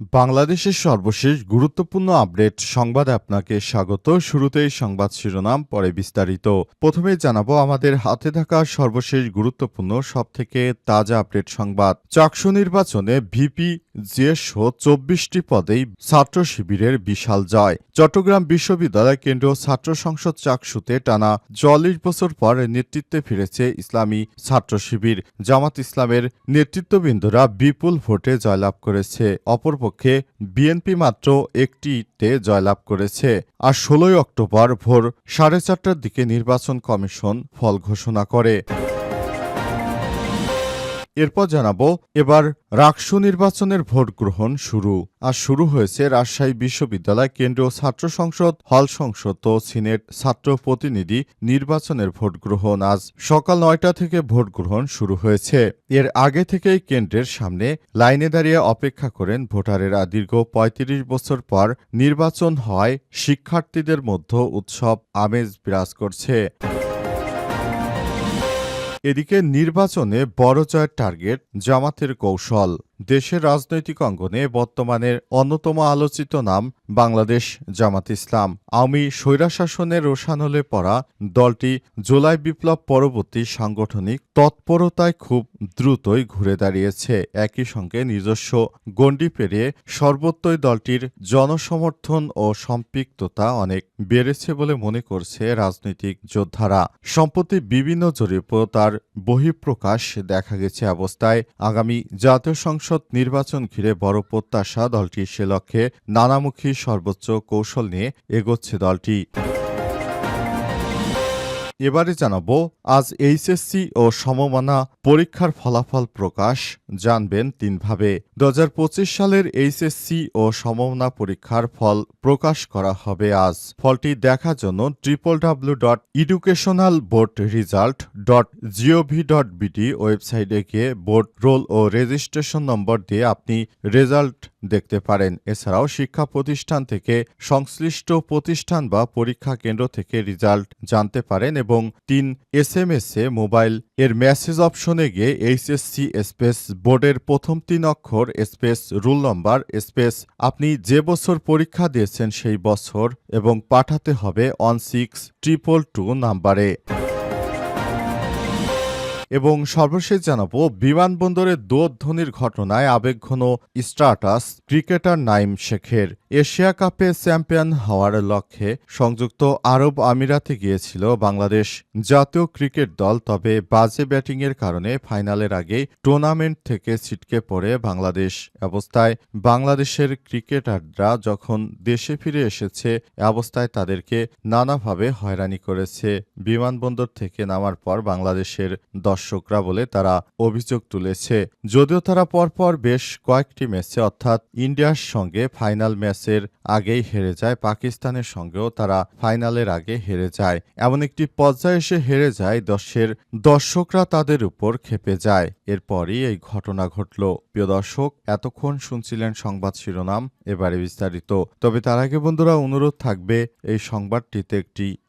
বাংলাদেশের সর্বশেষ গুরুত্বপূর্ণ আপডেট সংবাদে আপনাকে স্বাগত। শুরুতেই সংবাদ শিরোনাম, পরে বিস্তারিত। প্রথমে জানাব, আমাদের হাতে থাকা সর্বশেষ গুরুত্বপূর্ণ, সবথেকে তাজা আপডেট সংবাদ। চাকসু নির্বাচনে ভিপি জিএস সহ চব্বিশটি পদেই ছাত্র শিবিরের বিশাল জয়। চট্টগ্রাম বিশ্ববিদ্যালয় কেন্দ্রীয় ছাত্র সংসদ চাকসুতে টানা চল্লিশ বছর পর নেতৃত্বে ফিরেছে ইসলামী ছাত্র শিবির। জামাত ইসলামের নেতৃত্ববৃন্দরা বিপুল ভোটে জয়লাভ করেছে। অপরপক্ষে বিএনপি মাত্র একটিতে জয়লাভ করেছে আর ষোলোই অক্টোবর ভোর সাড়ে চারটার দিকে নির্বাচন কমিশন ফল ঘোষণা করে। এরপর জানাব, এবার রাকসু নির্বাচনের ভোট গ্রহণ শুরু। আর শুরু হয়েছে রাজশাহী বিশ্ববিদ্যালয় কেন্দ্রীয় ছাত্র সংসদ হল সংসদ ও সিনেট ছাত্র প্রতিনিধি নির্বাচনের ভোট গ্রহণ। আজ সকাল নয়টা থেকে ভোট গ্রহণ শুরু হয়েছে। এর আগে থেকেই কেন্দ্রের সামনে লাইনে দাঁড়িয়ে অপেক্ষা করেন ভোটারেরা। দীর্ঘ ৩৫ বছর পর নির্বাচন হওয়ায় শিক্ষার্থীদের মধ্যে উৎসব আমেজ বিরাজ করছে। এদিকে নির্বাচনে বড় জয়ের টার্গেট জামাতের কৌশল। দেশের রাজনৈতিক অঙ্গনে বর্তমানের অন্যতম আলোচিত নাম বাংলাদেশ জামাত ইসলাম। আওয়ামী স্বৈরাশাসনের রোশানলে পড়া দলটি জুলাই বিপ্লব পরবর্তী সাংগঠনিক তৎপরতায় খুব দ্রুতই ঘুরে দাঁড়িয়েছে। একই সঙ্গে নিজস্ব গণ্ডি পেরিয়ে সর্বত্রই দলটির জনসমর্থন ও সম্পৃক্ততা অনেক বেড়েছে বলে মনে করছে রাজনৈতিক যোদ্ধারা। সম্প্রতি বিভিন্ন জরিপ তার বহিঃপ্রকাশ দেখা গেছে অবস্থায়। আগামী জাতীয় সংসদ নির্বাচন ঘিরে বড় প্রত্যাশা দলটির সে লক্ষ্যে নানামুখী সর্বোচ্চ কৌশল নিয়ে এগোচ্ছে দলটি। এবারে জানাব, আজ এইচএসসি ও সমমানা পরীক্ষার ফলাফল প্রকাশ, জানবেন তিনভাবে। দু হাজার পঁচিশ সালের এইচএসসি ও সমমানা পরীক্ষার ফল প্রকাশ করা হবে আজ। ফলটি দেখার জন্য triple W dot educational board result dot gov dot BD ওয়েবসাইটে গিয়ে বোর্ড রোল ও রেজিস্ট্রেশন নম্বর দিয়ে আপনি রেজাল্ট দেখতে পারেন। এছাড়াও শিক্ষা প্রতিষ্ঠান থেকে সংশ্লিষ্ট প্রতিষ্ঠান বা পরীক্ষা কেন্দ্র থেকে রেজাল্ট জানতে পারেন এবং তিন এস এম এস এ মোবাইল এর মেসেজ অপশনে গিয়ে এইচএসসি স্পেস বোর্ডের প্রথম তিন অক্ষর স্পেস রুল নম্বর স্পেস আপনি যে বছর পরীক্ষা দিয়েছেন সেই বছর এবং পাঠাতে হবে অন সিক্স ট্রিপল টু নাম্বারে। এবং সর্বশেষ জানাব, বিমানবন্দরে দোধ্বনির ঘটনায় আবেগঘন স্টার্টাস ক্রিকেটার নাইম শেখের। এশিয়া কাপে চ্যাম্পিয়ন হওয়ার লক্ষ্যে সংযুক্ত আরব আমিরাতে গিয়েছিল বাংলাদেশ জাতীয় ক্রিকেট দল, তবে বাজে ব্যাটিংয়ের কারণে ফাইনালের আগে টুর্নামেন্ট থেকে ছিটকে পড়ে বাংলাদেশ। অবস্থায় বাংলাদেশের ক্রিকেটাররা যখন দেশে ফিরে এসেছে অবস্থায় তাদেরকে নানাভাবে হয়রানি করেছে। বিমানবন্দর থেকে নামার পর বাংলাদেশের দর্শকরা বলে তারা অভিযোগ তুলেছে। যদিও তারা পরপর বেশ কয়েকটি ম্যাচে, অর্থাৎ ইন্ডিয়ার সঙ্গে ফাইনাল ম্যাচের আগেই হেরে যায়, পাকিস্তানের সঙ্গেও তারা ফাইনালের আগে হেরে যায়। এমন একটি পর্যায়ে এসে হেরে যায়, দশের দর্শকরা তাদের উপর খেপে যায়। এরপরই এই ঘটনা ঘটল। প্রিয় দর্শক, এতক্ষণ শুনছিলেন সংবাদ শিরোনাম, এবারে বিস্তারিত। তবে তার আগে বন্ধুরা, অনুরোধ থাকবে, এই সংবাদটিতে একটি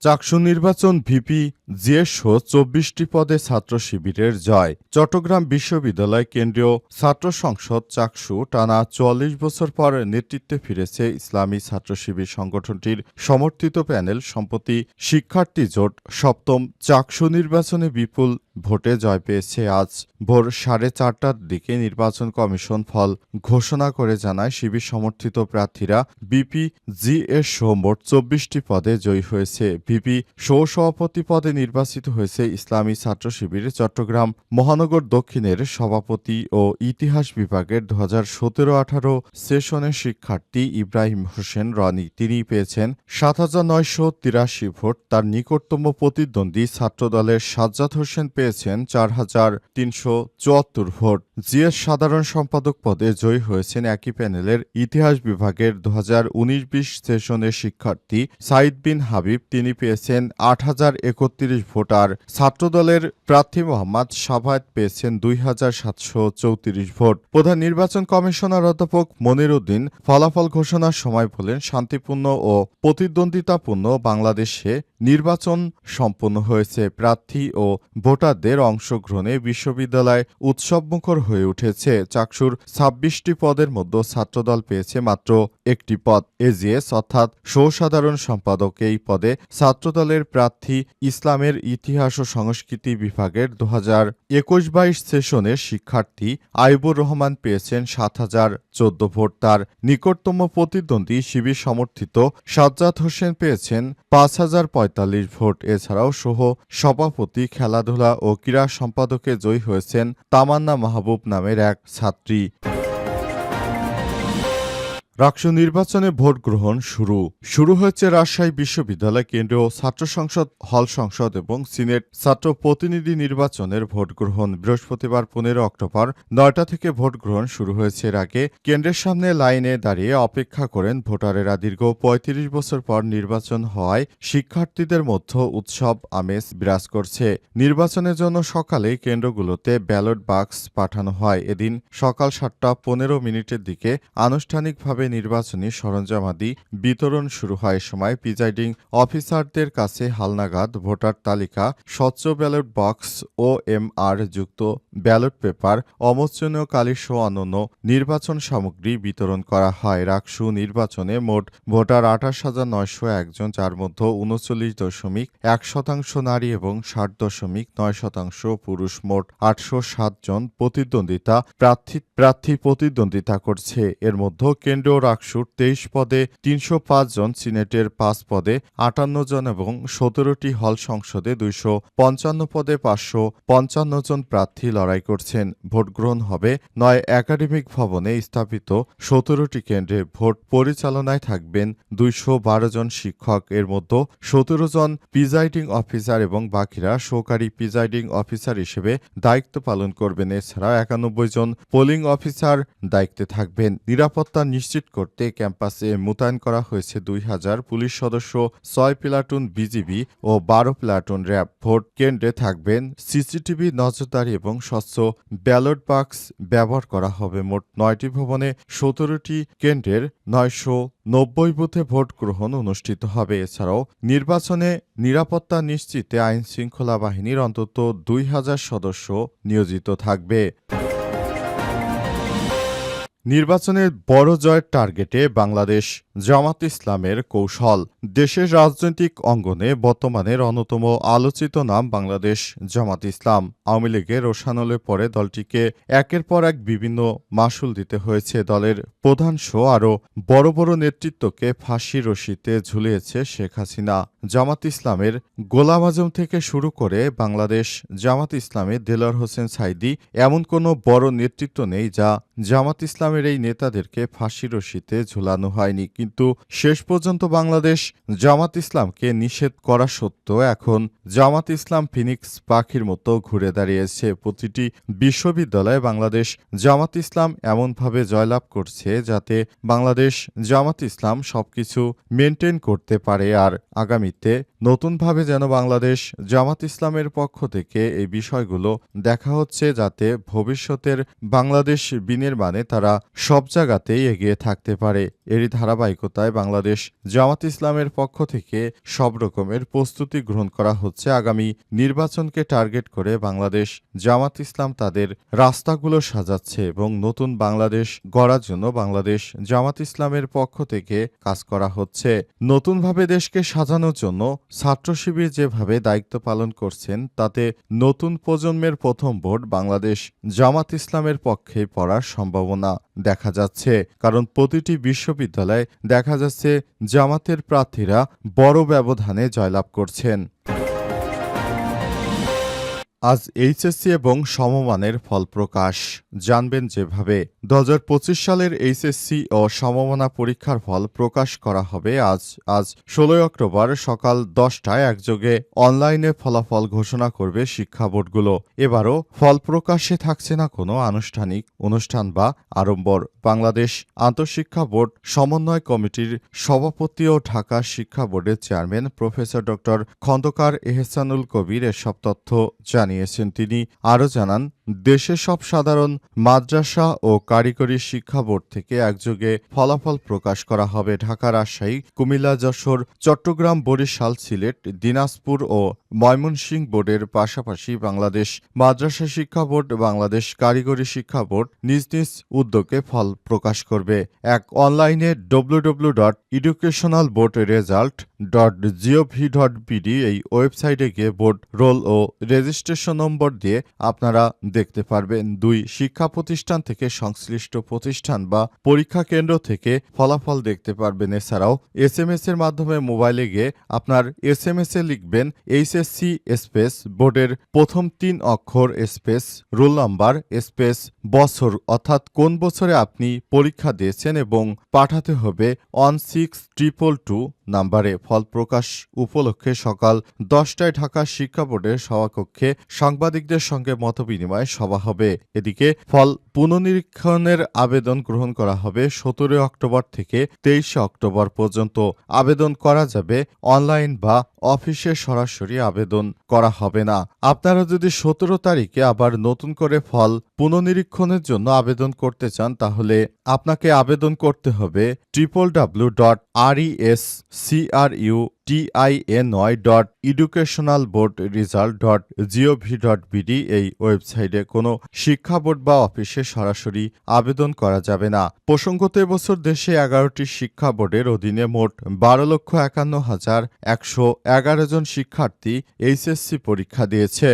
চাকসু নির্বাচন ভিপি জিএস চব্বিশটি পদে ছাত্র শিবিরের জয়। চট্টগ্রাম বিশ্ববিদ্যালয় কেন্দ্রীয় ছাত্র সংসদ চাকসু টানা চুয়াল্লিশ বছর পর নেতৃত্বে ফিরেছে ইসলামী ছাত্র শিবির সংগঠনটির সমর্থিত প্যানেল সম্প্রতি শিক্ষার্থী জোট সপ্তম চাকসু নির্বাচনে বিপুল ভোটে জয় পেয়েছে আজ ভোর সাড়ে চারটার দিকে নির্বাচন কমিশন ফল ঘোষণা করে জানায় শিবির সমর্থিত প্রার্থীরা বিপি জি এর সহ মোট চব্বিশটি পদে জয়ী হয়েছে। বিপি সহ সভাপতি পদে নির্বাচিত হয়েছে ইসলামী ছাত্র শিবির চট্টগ্রাম মহানগর দক্ষিণের সভাপতি ও ইতিহাস বিভাগের দু হাজার সতেরো আঠারো সেশনের শিক্ষার্থী ইব্রাহিম হোসেন রনি। তিনি পেয়েছেন সাত হাজার নয়শো তিরাশি ভোট। তার নিকটতম প্রতিদ্বন্দ্বী ছাত্রদলের সাজ্জাদ হোসেন পেয়েছেন চার হাজার তিনশো চুয়াত্তর ভোট। জিএস সাধারণ সম্পাদক পদে জয়ী হয়েছেন একই প্যানেলের ইতিহাস বিভাগের দু হাজার উনিশ বিশ সেশনের শিক্ষার্থী সাইদ বিন হাবিব। তিনি পেয়েছেন আট হাজার একত্রিশ ভোট আর ছাত্রদলের প্রার্থী মোহাম্মদ সাভায়ত পেয়েছেন দুই হাজার সাতশো চৌত্রিশ ভোট। প্রধান নির্বাচন কমিশনার অধ্যাপক মনির উদ্দিন ফলাফল ঘোষণার সময় বলেন, শান্তিপূর্ণ ও প্রতিদ্বন্দ্বিতাপূর্ণ বাংলাদেশে নির্বাচন সম্পন্ন হয়েছে। প্রার্থী ও ভোটারদের অংশগ্রহণে বিশ্ববিদ্যালয় উৎসবমুখর হয়ে উঠেছে। চাকসুর ছাব্বিশটি পদের মধ্যে ছাত্রদল পেয়েছে মাত্র একটি পদ। এজিএস অর্থাৎ সৌসাধারণ সম্পাদক এই পদে ছাত্রদলের প্রার্থী ইসলামের ইতিহাস ও সংস্কৃতি বিভাগের দু হাজার একুশ বাইশ সেশনের শিক্ষার্থী আইবুর রহমান পেয়েছেন সাত হাজার চোদ্দ ভোট। তার নিকটতম প্রতিদ্বন্দ্বী শিবির সমর্থিত সাজ্জাদ হোসেন পেয়েছেন পাঁচ হাজার পঁয়তাল্লিশ ভোট। এছাড়াও সহ সভাপতি খেলাধুলা ও ক্রীড়া সম্পাদকে জয়ী হয়েছেন তামান্না মাহবুব নামের এক ছাত্রী। রাকসু নির্বাচনে ভোট গ্রহণ শুরু। শুরু হয়েছে রাজশাহী বিশ্ববিদ্যালয় কেন্দ্রীয় ছাত্র সংসদ, হল সংসদ এবং সিনেট ছাত্র প্রতিনিধি নির্বাচনের ভোট গ্রহণ। বৃহস্পতিবার পনেরো অক্টোবর নয়টা থেকে ভোট গ্রহণ শুরু হয়েছে। এর আগে কেন্দ্রের সামনে লাইনে দাঁড়িয়ে অপেক্ষা করেন ভোটারেরা। দীর্ঘ পঁয়ত্রিশ বছর পর নির্বাচন হওয়ায় শিক্ষার্থীদের মধ্যে উৎসব আমেজ বিরাজ করছে। নির্বাচনের জন্য সকালে কেন্দ্রগুলোতে ব্যালট বাক্স পাঠানো হয়। এদিন সকাল সাতটা পনেরো মিনিটের দিকে আনুষ্ঠানিকভাবে নির্বাচনী সরঞ্জামাদি বিতরণ শুরু হয় সময় প্রিজাইডিং অফিসারদের কাছে হালনাগাদ ভোটার তালিকা, স্বচ্ছ ballot box O M R যুক্ত ব্যালট পেপার অমোচনীয় কালিসহ অন্যান্য নির্বাচন সামগ্রী বিতরণ করা হয়। রাকসু নির্বাচনে মোট ভোটার আঠাশ হাজার নয়শো একজন যার মধ্যে উনচল্লিশ দশমিক এক শতাংশ নারী এবং ষাট দশমিক নয় শতাংশ পুরুষ। মোট আটশো সাত জন প্রতিদ্বন্দ্বিতা প্রার্থী প্রার্থী প্রতিদ্বন্দ্বিতা করছে। এর মধ্যে কেন্দ্রীয় রাকসুর তেইশ পদে তিনশো পাঁচ জন সিনেটের পাঁচ পদে আটান্ন জন এবং সতেরোটি হল সংসদে দুইশো পঞ্চান্ন পদে পাঁচশো পঞ্চান্ন জন প্রার্থী লড়াই করছেন। ভোট গ্রহণ হবে নয় একাডেমিক ভবনে স্থাপিত। সতেরোটি কেন্দ্রে ভোট পরিচালনায় থাকবেন দুইশো বারো জন শিক্ষক। এর মধ্যে সতেরো জন প্রিজাইডিং অফিসার এবং বাকিরা সহকারী প্রিজাইডিং অফিসার হিসেবে দায়িত্ব পালন করবেন। এছাড়া একানব্বই জন পোলিং অফিসার দায়িত্বে থাকবেন। নিরাপত্তা নিশ্চিত করতে ক্যাম্পাসে মোতায়েন করা হয়েছে দুই হাজার পুলিশ সদস্য, ছয় প্লাটুন বিজিবি ও বারো প্লাটুন র্যাব। ভোট কেন্দ্রে থাকবেন সিসিটিভি, নজরদারি এবং স্বচ্ছ ব্যালট বাক্স ব্যবহার করা হবে। মোট নয়টি ভবনে সতেরোটি কেন্দ্রের নয়শো নব্বই বুথে ভোট গ্রহণ অনুষ্ঠিত হবে। এছাড়াও নির্বাচনে নিরাপত্তা নিশ্চিতে আইন শৃঙ্খলা বাহিনীর অন্তত দুই হাজার সদস্য নিয়োজিত থাকবে। নির্বাচনের বড় জয়ের টার্গেটে বাংলাদেশ জামাত ইসলামের কৌশল। দেশের রাজনৈতিক অঙ্গনে বর্তমানের অন্যতম আলোচিত নাম বাংলাদেশ জামাত ইসলাম। আওয়ামী লীগের রোশানলের পরে দলটিকে একের পর এক বিভিন্ন মাসুল দিতে হয়েছে। দলের প্রধান শো আরও বড় বড় নেতৃত্বকে ফাঁসি রশিতে ঝুলিয়েছে শেখ হাসিনা। জামাত ইসলামের গোলাম আজম থেকে শুরু করে বাংলাদেশ জামাত ইসলামের দেলার হোসেন সাইদি এমন কোনো বড় নেতৃত্ব নেই যা জামাত ইসলামের এই নেতাদেরকে ফাঁসি রশিতে ঝুলানো হয়নি। কিন্তু শেষ পর্যন্ত বাংলাদেশ জামাত ইসলামকে নিষেধ করা সত্ত্বেও এখন জামাত ইসলাম ফিনিক্স পাখির মতো ঘুরে দাঁড়িয়েছে। প্রতিটি বিশ্ববিদ্যালয়ে বাংলাদেশ জামাত ইসলাম এমনভাবে জয়লাভ করছে যাতে বাংলাদেশ জামাত ইসলাম সবকিছু মেনটেন করতে পারে আর আগামীতে নতুনভাবে যেন বাংলাদেশ জামাত ইসলামের পক্ষ থেকে এই বিষয়গুলো দেখা হচ্ছে যাতে ভবিষ্যতের বাংলাদেশ বিনির্মাণে তারা সব জায়গাতেই এগিয়ে থাকতে পারে। এরই ধারাবাহিকতায় বাংলাদেশ জামাত ইসলামের পক্ষ থেকে সব রকমের প্রস্তুতি গ্রহণ করা হচ্ছে আগামী নির্বাচনকে টার্গেট করে বাংলাদেশ জামাত ইসলাম তাদের রাস্তাগুলো সাজাচ্ছে এবং নতুন বাংলাদেশ গড়ার জন্য বাংলাদেশ জামাত ইসলামের পক্ষ থেকে কাজ করা হচ্ছে। নতুনভাবে দেশকে সাজানোর জন্য ছাত্র শিবির যেভাবে দায়িত্ব পালন করছেন, তাতে নতুন প্রজন্মের প্রথম ভোট বাংলাদেশ জামাত ইসলামের পক্ষে পড়ার সম্ভাবনা। দেখা যাচ্ছে। কারণ প্রতিটি বিশ্ববিদ্যালয়ে দেখা যাচ্ছে জামাতের প্রার্থীরা বড় ব্যবধানে জয়লাভ করছেন। আজ এইচএসসি এবং সমমানের ফল প্রকাশ। জানবেন যেভাবে দু হাজার পঁচিশ সালের এইচএসসি ও সমমানা পরীক্ষার ফল প্রকাশ করা হবে। আজ আজ ষোলোই অক্টোবর সকাল দশটায় একযোগে অনলাইনে ফলাফল ঘোষণা করবে শিক্ষা বোর্ডগুলো। এবারও ফল প্রকাশে থাকছে না কোনো আনুষ্ঠানিক অনুষ্ঠান বা আড়ম্বর। বাংলাদেশ আন্তঃশিক্ষা বোর্ড সমন্বয় কমিটির সভাপতি ও ঢাকা শিক্ষা বোর্ডের chairman professor doctor Khandakar Ehsanul Kabir এসব তথ্য জানিয়েছেন তিনি। আরও জানান, দেশে সব সাধারণ মাদ্রাসা ও কারিগরি শিক্ষা বোর্ড থেকে একযোগে ফলাফল প্রকাশ করা হবে ঢাকা, রাজশাহী, কুমিল্লা, যশোর, চট্টগ্রাম, বরিশাল, সিলেট, দিনাজপুর ও ময়মনসিংহ বোর্ডের পাশাপাশি বাংলাদেশ মাদ্রাসা শিক্ষা বোর্ড, বাংলাদেশ কারিগরি শিক্ষা বোর্ড নিজ নিজ উদ্যোগে ফল প্রকাশ করবে। এক অনলাইনে W W dot educational board result dot gov dot BD এই ওয়েবসাইটে গিয়ে বোর্ড রোল ও রেজিস্ট্রেশন নম্বর দিয়ে আপনারা দেখতে পারবেন দুই শিক্ষা প্রতিষ্ঠান থেকে সংশ্লিষ্ট প্রতিষ্ঠান বা পরীক্ষা কেন্দ্র থেকে ফলাফল দেখতে পারবেন। এছাড়াও এস এম এর মাধ্যমে মোবাইলে গিয়ে আপনার এস এম এস এ লিখবেন এইচএসসি স্পেস বোর্ডের প্রথম তিন অক্ষর স্পেস, রোল নাম্বার স্পেস, বছর অর্থাৎ কোন বছরে আপনি পরীক্ষা দিয়েছেন এবং পাঠাতে হবে অন সিক্স ট্রিপল টু নাম্বারে। ফল প্রকাশ উপলক্ষে সকাল দশটায় ঢাকা শিক্ষা বোর্ডের সভাকক্ষে সাংবাদিকদের সঙ্গে মত মতবিনিময় সভা হবে। এদিকে ফল পুনর্নিরীক্ষণের আবেদন গ্রহণ করা হবে সতেরো অক্টোবর থেকে তেইশে অক্টোবর পর্যন্ত। আবেদন করা যাবে অনলাইন বা অফিসে সরাসরি আবেদন। করা হবে না। আপনারা যদি সতেরো তারিখে আবার নতুন করে ফল পুনর্নিরীক্ষণের জন্য আবেদন করতে চান, তাহলে আপনাকে আবেদন করতে হবে triple W dot R S C R U T I N Y dot educational board result dot gov dot BD এই ওয়েবসাইটে কোনো শিক্ষা বোর্ড বা অফিসে সরাসরি আবেদন করা যাবে না। প্রসঙ্গত এবছর দেশে এগারোটি শিক্ষা বোর্ডের অধীনে মোট বারো লক্ষ একান্ন হাজার একশো এগারো জন শিক্ষার্থী এইচএসসি পরীক্ষা দিয়েছে।